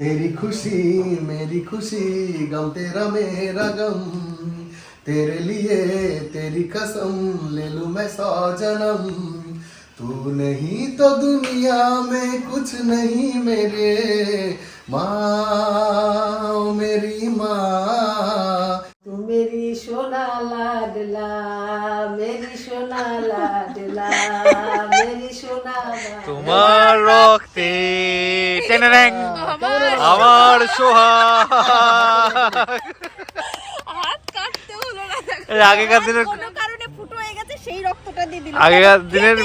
तेरी खुशी, मेरी खुशी, गम तेरा मेरा गम। तेरे लिए तेरी कसम, ले लूँ मैं सौ जन्म। तू नहीं तो दुनिया में कुछ नहीं मेरे। माँ मेरी माँ। तू मेरी सोना लाडला। আমার রক্তে আমার সোহাগ। আগেকার দিনের আগেকার দিনের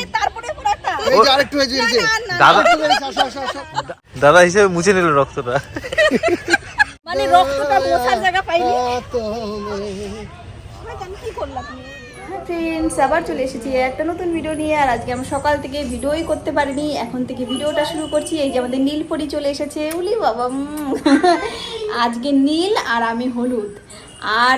দাদা হিসেবে মুছে নিল রক্তটা। মানে রক্তটা মোছার জায়গা পাইনি। ফ্রেন্ডস আবার চলে এসেছি একটা নতুন ভিডিও নিয়ে আর আজকে আমরা সকাল থেকে ভিডিওই করতে পারিনি। এখন থেকে ভিডিওটা শুরু করছি। এই যে আমাদের নীল পরি চলে এসেছে। উলি বাবা আজকে নীল আর আমি হলুদ। আর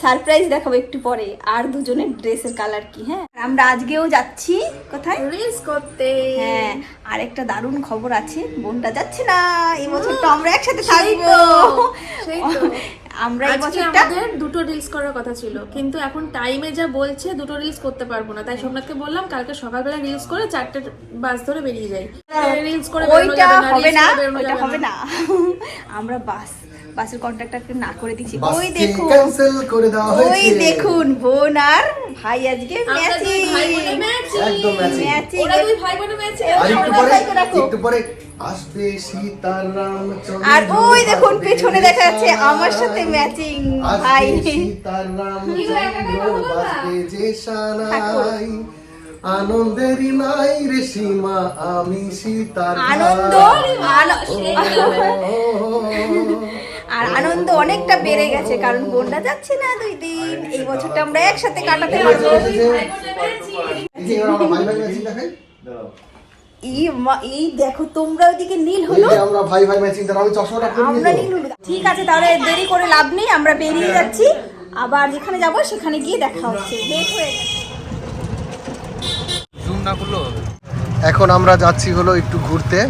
সারপ্রাইজ দেখাবো একটু পরে আর দুজনের ড্রেসের কালার কি হ্যাঁ? আমরা আজকেও যাচ্ছি কোথায়? রিলস করতে। হ্যাঁ আর একটা দারুণ খবর আছে বোনটা যাচ্ছে না। এই বছর তো আমরা একসাথে থাকব। আমরা এই আজকে বছরটা আমাদের দুটো রিলস করার কথা ছিল কিন্তু এখন টাইমে যা বলছে দুটো রিলস করতে পারব না। তাই সোমনাথকে বললাম কালকে সকালবেলা রিলস করে চারটে বাস ধরে বেরিয়ে যাই। রিলস করে ওইটা না, হবে না করে ওইটা হবে না। আমরা বাস বাসের কন্ট্রাক্টরকে না করে দিচ্ছি। ওই দেখুন ক্যান্সেল করে দেওয়া ওই দেখুন বোন আর ভাই আজকে ম্যাচিং একদম। ম্যাচিং ওরা দুই ভাই বোনে ম্যাচে আর একটু পরে একটু পরে আসবে সীতারাম আর ওই দেখুন পেছনে দেখা যাচ্ছে আমার সাথে ম্যাচিং ভাই চন্দ্র বাজবে যে সানাই আনন্দেরই নাই রে সীমা আমি সীতার আনন্দ আন- আর আনন্দ অনেকটা বেড়ে গেছে কারণ বোনটা যাচ্ছে না দুই দিন। এই বছরটা আমরা একসাথে কাটাতে পারব। এই এই দেখো তোমরা ওদিকে নীল হলো। আমরা ভাই ভাই ম্যাচিং তার আমি চশমাটা পরে আমরা নীল হলুদ ঠিক আছে তাহলে দেরি করে লাভ নেই আমরা বেরিয়ে যাচ্ছি। আবার যেখানে যাব সেখানে গিয়ে দেখা হচ্ছে। লেট হয়ে গেছে। জুম না করলেও এখন আমরা যাচ্ছি হলো একটু ঘুরতে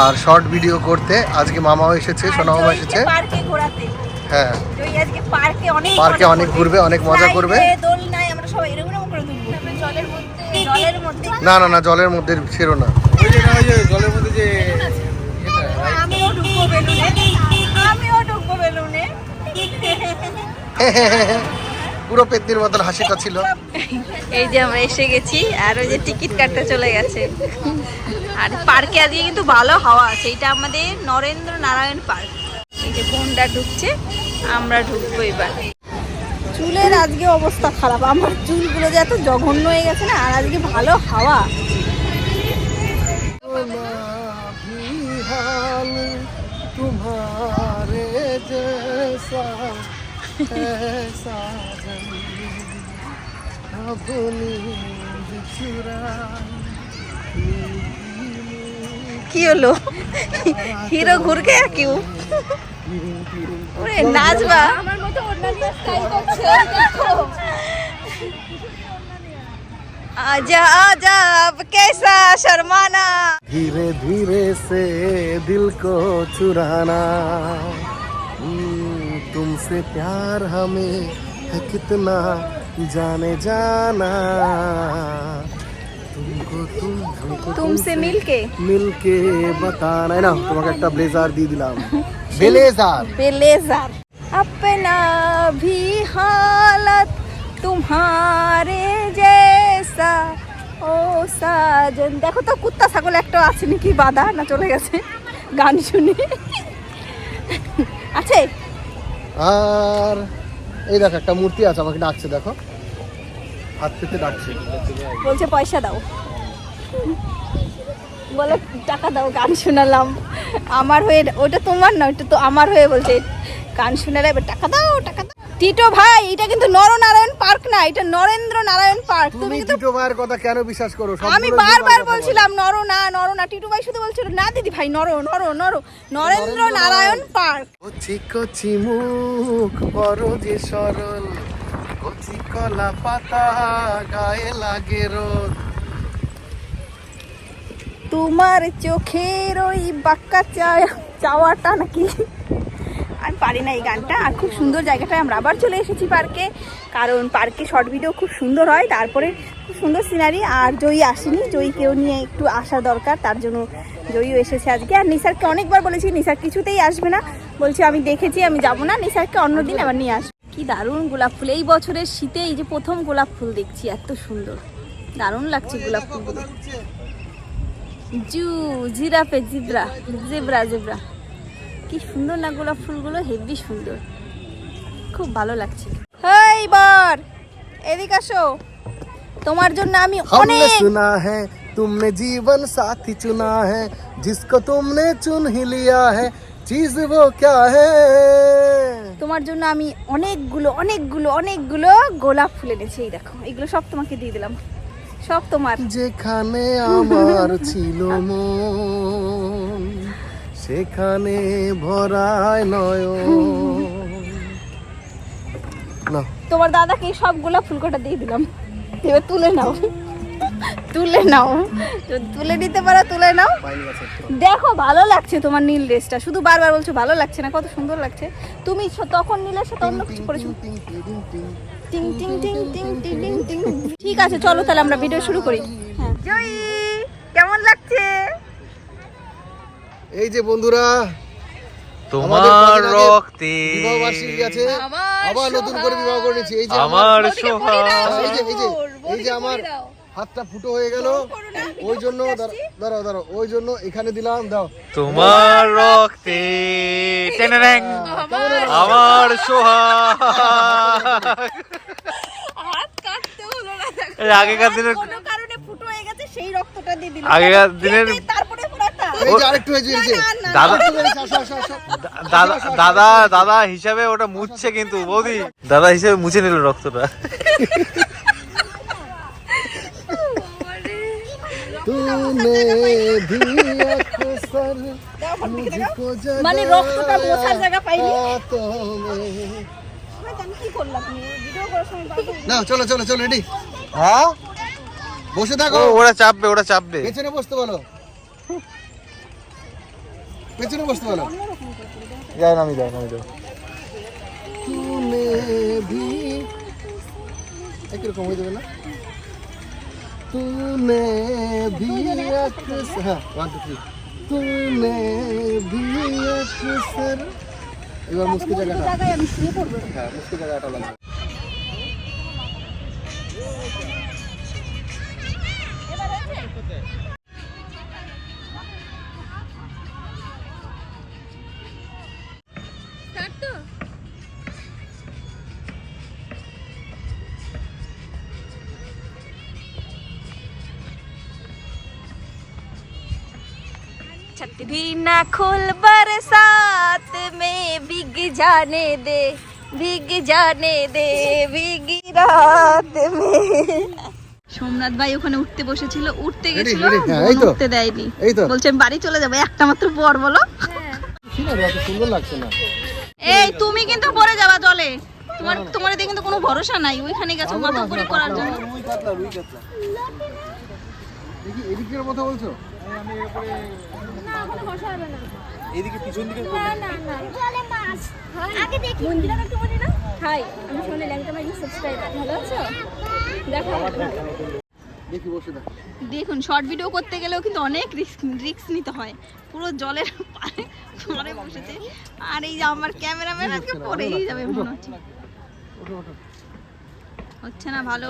আর শর্ট ভিডিও করতে। আজকে মামাও এসেছে সোনা মামা এসেছে। পার্কে ঘোরাতে। হ্যাঁ। আজকে পার্কে অনেক পার্কে অনেক ঘুরবে, অনেক মজা করবে। দোল নাই আমরা সবাই এরকম এরকম করে ঘুরবো জলের মধ্যে জলের মধ্যে না না না জলের মধ্যে ছিল না। ওই যে না, ওই যে জলের মধ্যে যে আমিও ঢুকবো বেলুনে আমিও ঢুকবো পুরো পেতনির মতন হাসিটা ছিল। এই যে আমরা এসে গেছি আর ওই যে টিকিট কাটতে চলে গেছে। আর পার্কে আজকে কিন্তু ভালো হাওয়া আছে। এটা আমাদের নরেন্দ্র নারায়ণ পার্ক। এই যে বোনটা ঢুকছে আমরা ঢুকবো এবার। চুলের আজকে অবস্থা খারাপ আমার চুলগুলো যে এত জঘন্য হয়ে গেছে না আর আজকে ভালো হাওয়া तुम्हारे जैसा ऐसा अब नींद चुराई কি হলো হিরো ঘুর গে কিউ ওরে নাচবা আমার মতো অন্যান্য স্টাইল করছে आजा आजा अब कैसा शर्माना धीरे धीरे से दिल को चुराना हम्म, तुमसे प्यार हमें है कितना जाने जाना तुमको तुम हमको तुमसे मिलके মিলকে বাতানা না তোমাকে একটা ব্লেজার দিয়ে দিলাম ব্লেজার ब्लेजर अपना भी हालत तुम्हारे जैसा ও সাজন দেখো তো কুত্তা ছাগল একটা আছে নাকি বাধা না চলে গেছে গান শুনে আছে আর এই দেখো একটা মূর্তি আছে আমাকে ডাকছে দেখো হাত পেতে ডাকছে বলছে পয়সা দাও বলে টাকা দাও গান শোনালাম। আমার হয়ে ওটা তোমার না ওটা তো আমার হয়ে বলছে। গান শোনালে এবার টাকা দাও টাকা দাও। টিটো ভাই এটা কিন্তু নরনারায়ণ পার্ক না এটা নরেন্দ্র নারায়ণ পার্ক। তুমি কিন্তু টিটো ভাইয়ের কথা কেন বিশ্বাস করো? আমি বারবার বলছিলাম নর না নর না। টিটু ভাই শুধু বলছিল না দিদি ভাই নর নর নর। নরেন্দ্র নারায়ণ পার্ক। কচি কচি মুখ বড় যে সরল। কচি কলা পাতা গায়ে লাগে রোদ। তোমার চোখের ওই বাক্কা চাওয়াটা নাকি? আমি পারি না এই গানটা। আর খুব সুন্দর জায়গাটায় আমরা আবার চলে এসেছি পার্কে। কারণ পার্কে শর্ট ভিডিও খুব সুন্দর হয়, তারপরে খুব সুন্দর সিনারি আর জয়ী আসেনি, জয়ীকেও নিয়ে একটু আসা দরকার, তার জন্য জয়ীও এসেছে আজকে। আর নিসারকে অনেকবার বলেছি, নিসার কিছুতেই আসবে না। বলছে, আমি দেখেছি, আমি যাব না। নিসারকে অন্যদিন আবার নিয়ে আসব। কি দারুণ গোলাপ ফুল। এই বছরের শীতে এই যে প্রথম গোলাপ ফুল দেখছি, এত সুন্দর। দারুণ লাগছে গোলাপ ফুলগুলো জু জিরাফে জিব্রা জেব্রা জেব্রা কি সুন্দর না গোলাপ ফুলগুলো হেভি সুন্দর খুব ভালো লাগছে হেই বর এদিক আসো তোমার জন্য আমি हमने অনেক सुना है तुमने जीवन साथी चुना है जिसको तुमने चुन ही लिया है चीज वो क्या है তোমার জন্য আমি অনেকগুলো অনেকগুলো অনেকগুলো গোলাপ ফুল এনেছি এই দেখো এগুলো সব তোমাকে দিয়ে দিলাম সব তোমার। যেখানে আমার ছিল মন সেখানে ভরায় নয় তোমার দাদাকে সবগুলো সব গোলাপ ফুল কটা দিয়ে দিলাম। এবার তুলে নাও। তুলে নাও। তুলে নিতে পারো তুলে নাও। দেখো ভালো লাগছে তোমার নীল ড্রেসটা। শুধু বারবার বলছো ভালো লাগছে না কত সুন্দর লাগছে। তুমি তখন নীলে সাথে অন্য কিছু করেছ। টিং টিং টিং টিং টিং টিং টিং। ঠিক আছে চলো তাহলে আমরা ভিডিও শুরু করি। হ্যাঁ। জয়ী কেমন লাগছে? এই যে বন্ধুরা তোমার রক্তে আছে। আমার আবার নতুন করে বিবাহ করে নিয়েছি এই যে আমার। সোহাগ এই যে এই যে এই বৌদিকে যে আমার। হাতটা ফুটো হয়ে গেল। ওই জন্য দাঁড়াও দাঁড়াও ওই জন্য এখানে দিলাম দাও। তোমার রক্তে আমার সোহাগ। এই আগেকার দিনের আগেকার দিনের দাদা দাদা হিসাবে ওটা মুছছে কিন্তু বৌদি। দাদা হিসেবে মুছে নিল রক্তটা। तूने भी अक्सर मुझको মানে রক্তটা মোছার জায়গা পাইনি बातों में আমি কি করলাম তুমি ভিডিও করার সময় বাবু না চলো চলো চলো রেডি হ্যাঁ বসে ও থাকো ওরা চাপবে ওরা চাপবে পেছনে বসতে বলো পেছনে বসতে বলো যাই নামি যাই নামি যাও तूने भी একই রকম হয়ে যাবে না तूने भी अक्सर হ্যাঁ ওয়ান টু থ্রি तूने भी अक्सर এবার মুস্কি জায়গাটা জায়গায় আমি শুয়ে পড়বো হ্যাঁ মুস্কি জায়গাটা লাগবে छत भी ना खोल बरसात में भीग जाने दे भीग जाने दे भीगी रात में সোমনাথ ভাই ওখানে উঠতে বসেছিল উঠতে Ready, গেছিল ready, হ্যাঁ, বোন এই তো। উঠতে দেয়নি এই তো বলছে আমি বাড়ি চলে যাবো একটা মাত্র বর বলো সিনারি এত সুন্দর লাগছে না এই তুমি কিন্তু পড়ে যাবা জলে তোমার তোমার এতে কিন্তু কোনো ভরসা নাই ওইখানে গেছো মাথা উপরে করার জন্য রুই কাতলা রুই কাতলা দেখি এদিকের কথা বলছো এদিকে পিছন দিকে আগে দেখি মন্দিরা। একটু বলি না? হাই আমি সোনালি ল্যাংটা মাই সাবস্ক্রাইবার ভালো আছো? দেখো। দেখি বসে দেখো। দেখুন শর্ট ভিডিও করতে গেলেও কিন্তু অনেক রিস্ক রিস্ক নিতে হয়। পুরো জলের পাড়ে পরে বসেছে। আর এই যে আমার ক্যামেরাম্যান আজকে পড়েই যাবে মনে হচ্ছে। হচ্ছে না ভালো।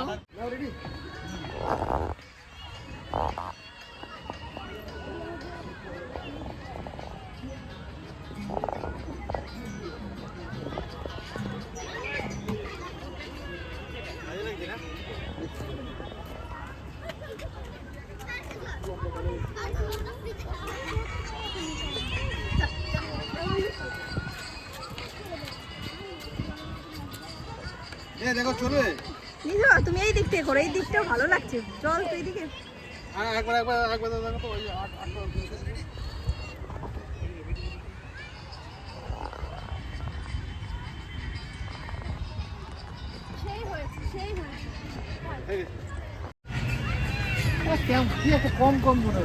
এ দেখো তুমি এই দিক থেকে করো এই দিকটাও ভালো লাগছে। চল তুই দিকে একবার একবার একবার দেখো তো ওই যে আট আট কম কম মনে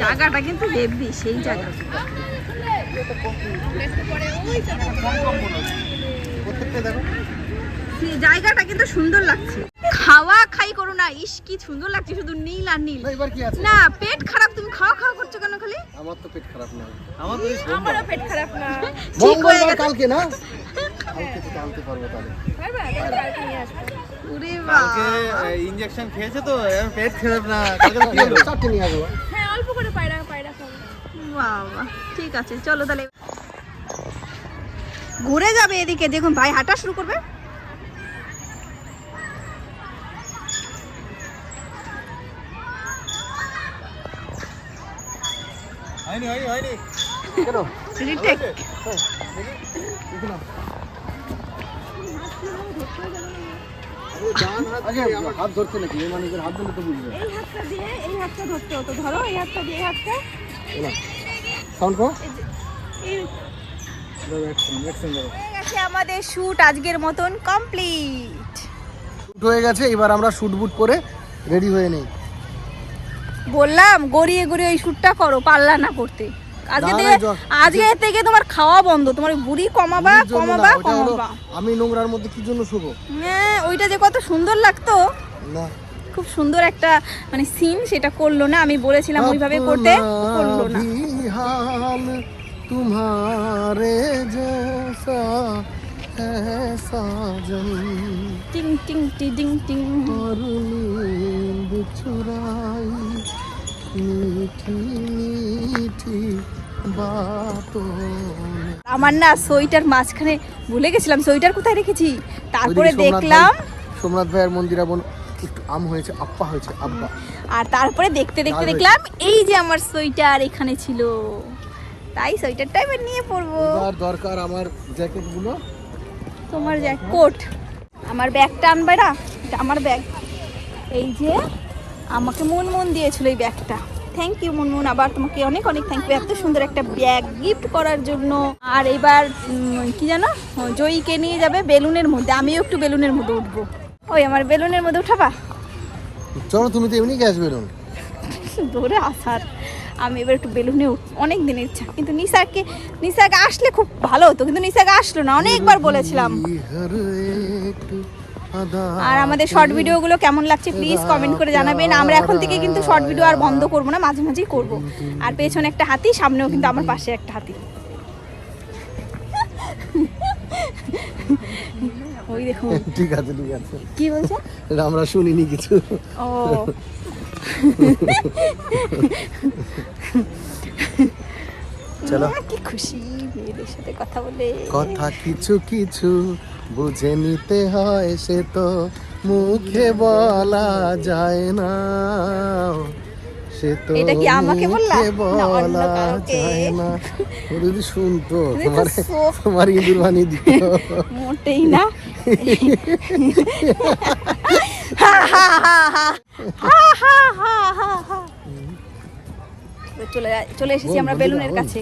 জায়গাটা কিন্তু হেভি সেই জায়গা। দেখো। জায়গাটা কিন্তু সুন্দর লাগছে। খাওয়া খাই করো না ইস কি সুন্দর লাগছে শুধু নীল আর নীল। না, এবার কি আছে? না পেট খারাপ তুমি খাওয়া খাওয়া করছ কেন খালি? আমার তো পেট খারাপ না। আমার আমারও পেট খারাপ না। হয়ে মঙ্গলবার কালকে না? কালকে থেকে আনতে পারব তাহলে। কালকে নিয়ে আসব। ওরে কালকে ইনজেকশন খেয়েছে তো পেট খারাপ না। কালকে কি হলো চারটে আসব। হ্যাঁ অল্প করে পায়রা পায়রা খাব। বাবা। ঠিক আছে চলো তাহলে। ঘুরে যাবে এদিকে দেখুন ভাই হাঁটা শুরু করবে। হয়নি হয়নি হয়নি। কেন? রিটেক হাত ধরছে নাকি? এই মানুষের হাত ধরলে তো বুঝবে। এই হাতটা দিয়ে এই হাতটা ধরতে হতো। ধরো এই হাতটা দিয়ে এই হাতটা। সাউন্ড করো এই আমাদের শুট আজকের মতন কমপ্লিট শুট হয়ে গেছে এবার আমরা শুট বুট করে রেডি হয়ে নেই। বললাম গড়িয়ে গড়িয়ে ওই শুটটা করো পাল্লা না করতে। থেকে তোমার খাওয়া বন্ধ তোমার বুড়ি কমাবা কমাবা আমি নোংরার মধ্যে কি জন্য হ্যাঁ ওইটা যে কত সুন্দর লাগতো। খুব সুন্দর একটা মানে সিন সেটা করল না আমি বলেছিলাম ওইভাবে করতে করল না। तुम्हारे जैसा है साजन টিং টিং টি ডিং টিং और नींद चुराई मीठी मीठी बातों ने আমার না সোয়েটার মাঝখানে ভুলে গেছিলাম সোয়েটার কোথায় রেখেছি তারপরে ওইদিকে সোমনাথ দেখলাম ভাই- সোমনাথ ভাইয়ের মন্দিরা বোন একটু আম হয়েছে আপ্পা হয়েছে আব্বা আর তারপরে দেখতে দেখতে লাল দেখলাম এই যে আমার সোয়েটার এখানে ছিল তাই সোয়েটারটা এবার নিয়ে পরবো। এবার দরকার আমার জ্যাকেটগুলো তোমার যা কোট। আমার ব্যাগটা আনবে না? এটা আমার ব্যাগ। এই যে আমাকে মন মন দিয়েছিল এই ব্যাগটা। Thank you Munmun. আবার তোমাকে অনেক অনেক থ্যাংক ইউ এত সুন্দর একটা ব্যাগ গিফট করার জন্য। আর এবার কি জানো? জয়ীকে নিয়ে যাবে বেলুনের মধ্যে। আমিও একটু বেলুনের মধ্যে উঠবো। ওই আমার বেলুনের মধ্যে উঠাবা? চলো তুমি তো এমনি গ্যাস বেরোন ধরে আসার। আমি এবার একটু বেলুনে উঠ অনেক দিনের ইচ্ছা। কিন্তু নিসাকে নিসাকে আসলে খুব ভালো হতো কিন্তু নিসাকে আসলো না। অনেকবার বলেছিলাম। আর আমাদের শর্ট ভিডিওগুলো কেমন লাগছে প্লিজ কমেন্ট করে জানাবেন। আমরা এখন থেকে কিন্তু শর্ট ভিডিও আর বন্ধ করব না মাঝে মাঝেই করব। আর পেছনে একটা হাতি সামনেও কিন্তু আমার পাশে একটা হাতি। ওই দেখো ঠিক আছে ঠিক আছে। কি বলছো? আমরা শুনিনি কিছু। ও। চলো। কি খুশি মেয়েদের সাথে কথা বলে। কথা কিছু কিছু বুঝে নিতে হয় সে তো মুখে বলা যায় না। সে তো এটা কি আমাকে বললা? মুখে বলা যায় না। ও যদি শুনতো তুমি তোমার তোমার ইঁদুর বানিয়ে দিত। মোটেই না। চলে চলে এসেছি আমরা বেলুনের কাছে।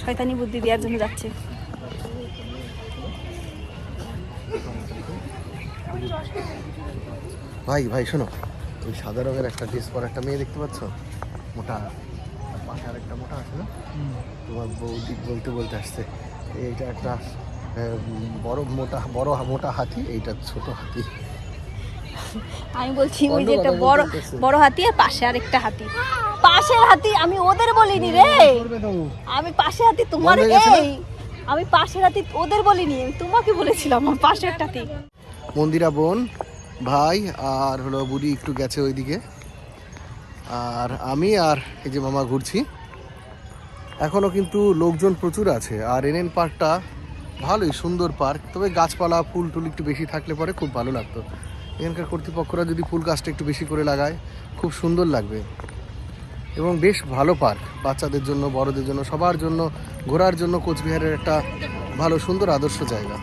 শয়তানি বুদ্ধি দেওয়ার জন্য যাচ্ছে। ভাই ভাই শোনো ওই সাদা রঙের একটা ড্রেস পরা একটা মেয়ে দেখতে পাচ্ছ? মোটা পাশে আর একটা মোটা আছে না? তোমার বৌদি বলতে বলতে আসছে এইটা একটা বড় মোটা বড় মোটা হাতি এইটা ছোট হাতি। আমি বলছি ওই যে একটা বড় বড় হাতি আর পাশে আর একটা হাতি। পাশের হাতি আমি ওদের বলিনি রে। আমি পাশে হাতি তোমার? এই আমি পাশের হাতি ওদের বলিনি আমি তোমাকে বলেছিলাম আমার পাশের হাতি। মন্দিরা বোন ভাই আর হলো বুড়ি একটু গেছে ওইদিকে। আর আমি আর এই যে মামা ঘুরছি। এখনও কিন্তু লোকজন প্রচুর আছে। আর এনএন পার্কটা ভালোই সুন্দর পার্ক। তবে গাছপালা ফুল টুল একটু বেশি থাকলে পরে খুব ভালো লাগতো। এখানকার কর্তৃপক্ষরা যদি ফুল গাছটা একটু বেশি করে লাগায়, খুব সুন্দর লাগবে। এবং বেশ ভালো পার্ক, বাচ্চাদের জন্য, বড়দের জন্য, সবার জন্য, ঘোরার জন্য কোচবিহারের একটা ভালো, সুন্দর, আদর্শ জায়গা।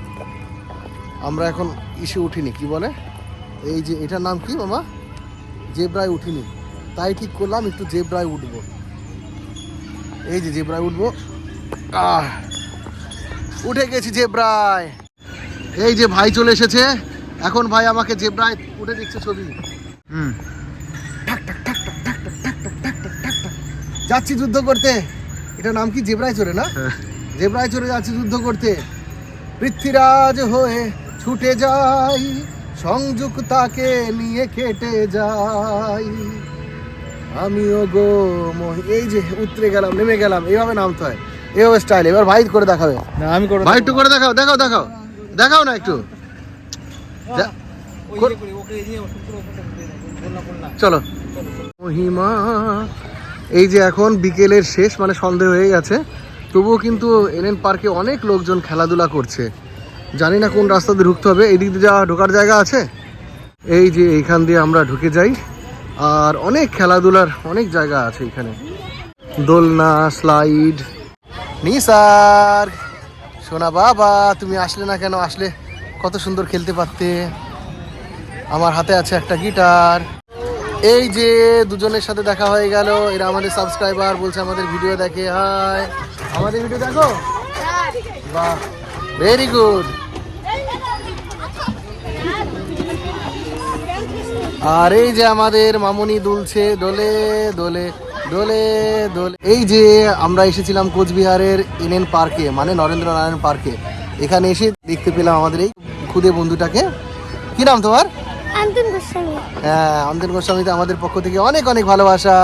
আমরা এখন ইসে উঠিনি, কি বলে? এই যে, এটার নাম কি মামা? জেব্রায় উঠিনি। তাই ঠিক করলাম, একটু জেব্রায় উঠবো। এই যে, জেব্রায় উঠবো। উঠে গেছি জেব্রায়। এই যে, ভাই চলে এসেছে। এখন ভাই আমাকে জেব্রায় উঠে দিচ্ছে ছবি হুম যাচ্ছি যুদ্ধ করতে এটা নাম কি জেব্রায় চড়ে না জেব্রায় চড়ে যাচ্ছি যুদ্ধ করতে পৃথ্বীরাজ হয়ে ছুটে যাই সংযুক্তাকে নিয়ে কেটে যাই আমিও গো এই যে উতরে গেলাম নেমে গেলাম এইভাবে নামতে হয় এইভাবে স্টাইল এবার ভাই করে দেখাবে না আমি করে ভাই একটু করে দেখাও দেখাও দেখাও দেখাও না একটু চলো। মহিমা এই যে এখন বিকেলের শেষ মানে সন্ধে হয়ে গেছে তবুও কিন্তু এনএন পার্কে অনেক লোকজন খেলাধুলা করছে। জানি না কোন রাস্তা দিয়ে ঢুকতে হবে এদিক দিয়ে যাওয়া ঢোকার জায়গা আছে? এই যে এইখান দিয়ে আমরা ঢুকে যাই আর অনেক খেলাধুলার অনেক জায়গা আছে এখানে। দোলনা স্লাইড নিসার সোনা বাবা তুমি আসলে না কেন? আসলে কত সুন্দর খেলতে পারতে। আমার হাতে আছে একটা গিটার। এই যে দুজনের সাথে দেখা হয়ে গেল, এরা আমাদের সাবস্ক্রাইবার বলছে আমাদের ভিডিও দেখে, হাই। আমাদের ভিডিও দেখো? বাহ ভেরি গুড আর এই যে আমাদের মামুনি দুলছে, দোলে দোলে দোলে দোলে। এই যে আমরা এসেছিলাম কোচবিহারের এনএন পার্কে মানে নরেন্দ্র নারায়ণ পার্কে এখানে এসে দেখতে পেলাম আমাদের এই খুদে বন্ধুটাকে? কি নাম তোমার? আন্তন গোস্বামী। হ্যাঁ অন্তন গোস্বামীতে আমাদের পক্ষ থেকে অনেক অনেক ভালোবাসা।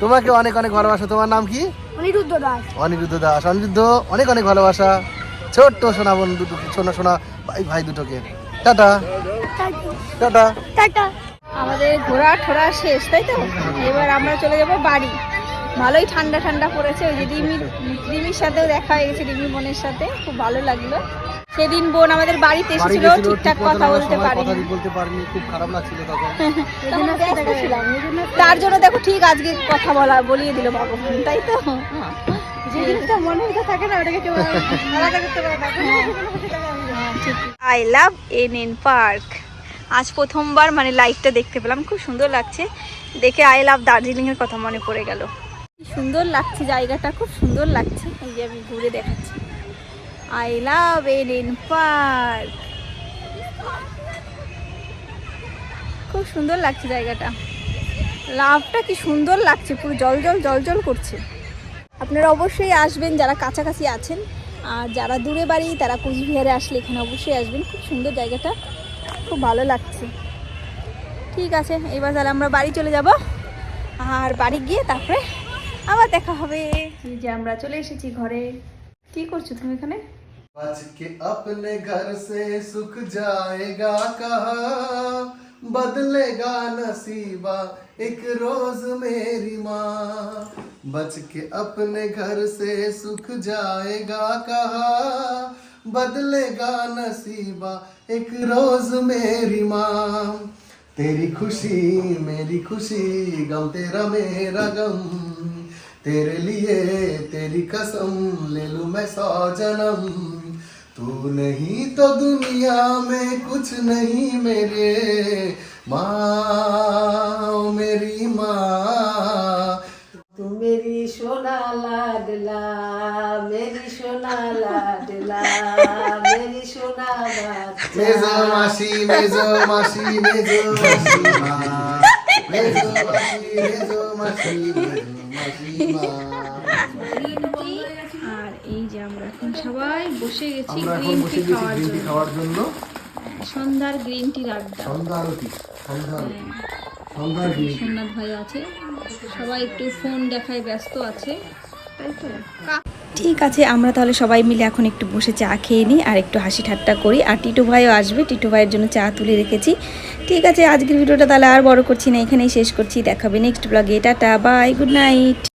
তোমাকে অনেক অনেক ভালোবাসা। তোমার নাম কি? অনিরুদ্ধ দাস। অনিরুদ্ধ দাস। অনিরুদ্ধ অনেক অনেক ভালোবাসা। ছোট্ট সোনা বোন দুটো সোনা। সোনা ভাই ভাই দুটোকে। টাটা। টাটা। টাটা। আমাদের ঘোরা ঠোরা শেষ তাই তো? এবার আমরা চলে যাব বাড়ি। ভালোই ঠান্ডা ঠান্ডা পড়েছে। ওই যে রিমির রিমির সাথেও দেখা হয়ে গেছে রিমি বোনের সাথে। খুব ভালো লাগল। সেদিন বোন আমাদের বাড়িতে বাড়ি এসেছিল ঠিকঠাক কথা বলতে পারিনি। বলতে পারিনি খুব খারাপ লাগছিল তখন। তার জন্য দেখো ঠিক আজকে কথা বলা বলিয়ে দিল ভগবান তাই তো? যে জিনিসটা মনের ভিতরে থাকে না ওটাকে কেউ আলাদা করতে পারে I love N N park. আজ প্রথমবার মানে লাইভটা দেখতে পেলাম খুব সুন্দর লাগছে। দেখে আই লাভ দার্জিলিং এর কথা মনে পড়ে গেল। সুন্দর লাগছে জায়গাটা খুব সুন্দর লাগছে। এই যে আমি ঘুরে দেখাচ্ছি। লাভ এন এন পার্ক খুব সুন্দর লাগছে জায়গাটা। লাভটা কি সুন্দর লাগছে, পুরো জল জল জল জল করছে। আপনারা অবশ্যই আসবেন যারা কাছাকাছি আছেন, আর যারা দূরে বাড়ি, তারা কোচবিহারে আসলে এখানে অবশ্যই আসবেন। খুব সুন্দর জায়গাটা, খুব ভালো লাগছে। ঠিক আছে, এবার তাহলে আমরা বাড়ি চলে যাব, আর বাড়ি গিয়ে তারপরে আবার দেখা হবে। যে আমরা চলে এসেছি ঘরে। কি করছ তুমি এখানে? बच के अपने घर से सुख जाएगा कहा? बदलेगा नसीबा एक रोज मेरी माँ। बच के अपने घर से सुख जाएगा कहा? बदलेगा नसीबा एक रोज मेरी माँ। तेरी खुशी, मेरी खुशी, गम तेरा मेरा गम। तेरे लिए तेरी कसम ले लूँ मैं सौ जन्म। तू नहीं तो दुनिया में कुछ नहीं मेरे माँ मेरी माँ। तू मेरी सोना लाडला मेरी सोना लाडला मेरी सोना मेजो मासी मेजो मासी मेजो मासी माँ। मेजो मासी मेजो मासी मेजो मासी माँ। সবাই বসে গেছি আমরা এখন গ্রিন বসে টি গেছি খাওয়ার গ্রিন টি জন্য। খাওয়ার জন্য। সন্ধ্যার গ্রিন টির আড্ডা। সন্ধ্যা আরতি সন্ধ্যা আরতি। সন্ধ্যা গ্রিন টি সোমনাথ ভাই আছে। সবাই একটু ফোন দেখায় ব্যস্ত আছে। তাই তো? ঠিক আছে আমরা তাহলে সবাই মিলে এখন একটু বসে চা খেয়ে নিই আর একটু হাসি ঠাট্টা করি। আর টিটু ভাইও আসবে। টিটু ভাইয়ের জন্য চা তুলে রেখেছি। ঠিক আছে আজকের ভিডিওটা তাহলে আর বড় করছি না এখানেই শেষ করছি। দেখাবে নেক্সট ব্লগে টাটা বাই গুড নাইট